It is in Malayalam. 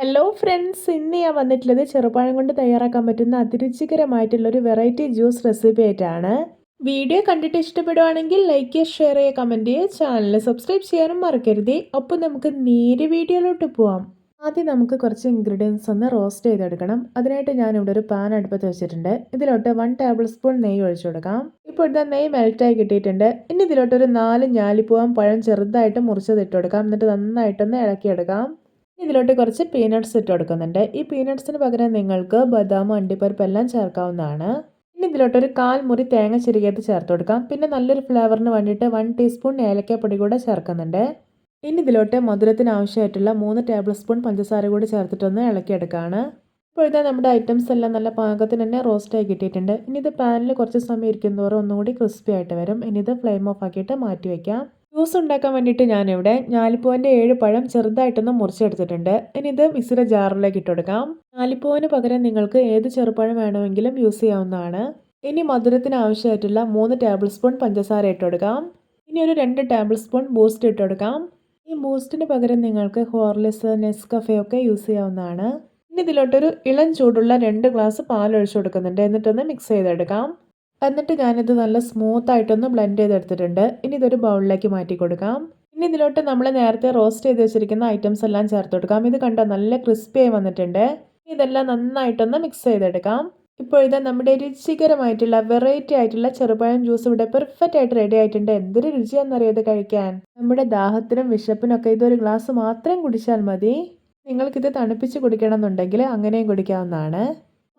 ഹലോ ഫ്രണ്ട്സ് ഇന്ന് ഞാൻ വന്നിട്ടുള്ളത് ചെറുപഴം കൊണ്ട് തയ്യാറാക്കാൻ പറ്റുന്ന അതിരുചികരമായിട്ടുള്ള ഒരു വെറൈറ്റി ജ്യൂസ് റെസിപ്പി ആയിട്ടാണ്. വീഡിയോ കണ്ടിട്ട് ഇഷ്ടപ്പെടുവാണെങ്കിൽ ലൈക്ക് ചെയ്യുക ഷെയർ ചെയ്യുക കമന്റ് ചെയ്യുക ചാനൽ സബ്സ്ക്രൈബ് ചെയ്യാനും മറക്കരുത്. ഒപ്പം നമുക്ക് നേരെ വീഡിയോയിലോട്ട് പോവാം. ആദ്യം നമുക്ക് കുറച്ച് ഇൻഗ്രീഡിയൻസ് ഒന്ന് റോസ്റ്റ് ചെയ്തെടുക്കണം. അതിനായിട്ട് ഞാൻ ഇവിടെ ഒരു പാൻ അടുപ്പത്ത് വെച്ചിട്ടുണ്ട്. ഇതിലോട്ട് വൺ ടേബിൾ സ്പൂൺ നെയ്യ് ഒഴിച്ചു കൊടുക്കാം. ഇപ്പോൾ ഇതാ നെയ്യ് മെൽറ്റായി കിട്ടിയിട്ടുണ്ട്. ഇനി ഇതിലോട്ട് ഒരു നാല് ഞാലിപ്പൂവാൻ പഴം ചെറുതായിട്ട് മുറിച്ചത് ഇട്ട് കൊടുക്കാം. എന്നിട്ട് നന്നായിട്ടൊന്ന് ഇളക്കിയെടുക്കാം. ഇതിലോട്ട് കുറച്ച് പീനട്ട്സ് ഇട്ട് കൊടുക്കുന്നുണ്ട്. ഈ പീനട്ട്സിന് പകരം നിങ്ങൾക്ക് ബദാം അണ്ടിപ്പരിപ്പ് എല്ലാം ചേർക്കാവുന്നതാണ്. ഇനി ഇതിലോട്ടൊരു കാൽ മുറി തേങ്ങ ചിരികത്ത് ചേർത്ത് കൊടുക്കാം. പിന്നെ നല്ലൊരു ഫ്ലേവറിന് വേണ്ടിയിട്ട് വൺ ടീസ്പൂൺ ഏലക്കപ്പൊടി കൂടെ ചേർക്കുന്നുണ്ട്. ഇനി ഇതിലോട്ട് മധുരത്തിന് ആവശ്യമായിട്ടുള്ള മൂന്ന് ടേബിൾ സ്പൂൺ പഞ്ചസാര കൂടി ചേർത്തിട്ടൊന്ന് ഇളക്കിയെടുക്കുകയാണ് ഇപ്പോഴത്തെ നമ്മുടെ ഐറ്റംസ് എല്ലാം നല്ല പാകത്തിന് തന്നെ റോസ്റ്റായി കിട്ടിയിട്ടുണ്ട്. ഇനി ഇത് പാനിൽ കുറച്ച് സമയം ഇരിക്കുന്നതോറും ഒന്നുകൂടി ക്രിസ്പി ആയിട്ട് വരും. ഇനി ഇത് ഫ്ലെയിം ഓഫ് ആക്കിയിട്ട് മാറ്റി വയ്ക്കാം ജ്യൂസ് ഉണ്ടാക്കാൻ വേണ്ടിയിട്ട് ഞാനിവിടെ ഞാലിപ്പൂവിന്റെ ഏഴ് പഴം ചെറുതായിട്ടൊന്ന് മുറിച്ചെടുത്തിട്ടുണ്ട്. ഇനി ഇത് മിക്സിയുടെ ജാറിലേക്ക് ഇട്ട് കൊടുക്കാം. ഞാലിപ്പൂവിന് പകരം നിങ്ങൾക്ക് ഏത് ചെറുപഴം വേണമെങ്കിലും യൂസ് ചെയ്യാവുന്നതാണ്. ഇനി മധുരത്തിന് ആവശ്യമായിട്ടുള്ള മൂന്ന് ടേബിൾ സ്പൂൺ പഞ്ചസാര ഇട്ട് കൊടുക്കാം. ഇനി ഒരു രണ്ട് ടേബിൾ സ്പൂൺ ബൂസ്റ്റ് ഇട്ട് കൊടുക്കാം. ഈ ബൂസ്റ്റിന് പകരം നിങ്ങൾക്ക് ഹോർലിസ് നെസ്കഫേ ഒക്കെ യൂസ് ചെയ്യാവുന്നതാണ്. ഇനി ഇതിലോട്ടൊരു ഇളം ചൂടുള്ള രണ്ട് ഗ്ലാസ് പാൽ ഒഴിച്ചു കൊടുക്കുന്നുണ്ട്. എന്നിട്ടൊന്ന് മിക്സ് ചെയ്തെടുക്കാം. എന്നിട്ട് ഞാനിത് നല്ല സ്മൂത്ത് ആയിട്ടൊന്ന് ബ്ലെൻഡ് ചെയ്തെടുത്തിട്ടുണ്ട്. ഇനി ഇതൊരു ബൗളിലേക്ക് മാറ്റി കൊടുക്കാം. ഇനി ഇതിലോട്ട് നമ്മൾ നേരത്തെ റോസ്റ്റ് ചെയ്ത് വെച്ചിരിക്കുന്ന ഐറ്റംസ് എല്ലാം ചേർത്ത് കൊടുക്കാം. ഇത് കണ്ടോ നല്ല ക്രിസ്പി ആയി വന്നിട്ടുണ്ട്. ഇതെല്ലാം നന്നായിട്ടൊന്ന് മിക്സ് ചെയ്തെടുക്കാം. ഇപ്പോൾ ഇത് നമ്മുടെ രുചികരമായിട്ടുള്ള വെറൈറ്റി ആയിട്ടുള്ള ചെറുപഴം ജ്യൂസ് ഇവിടെ പെർഫെക്റ്റ് ആയിട്ട് റെഡി ആയിട്ടുണ്ട്. എന്തൊരു രുചിയാണെന്നറിയോ ഇത് കഴിക്കാൻ? നമ്മുടെ ദാഹത്തിനും വിശപ്പിനൊക്കെ ഇതൊരു ഗ്ലാസ് മാത്രം കുടിച്ചാൽ മതി. നിങ്ങൾക്കിത് തണുപ്പിച്ച് കുടിക്കണം എന്നുണ്ടെങ്കിൽ അങ്ങനെയും കുടിക്കാവുന്നതാണ്.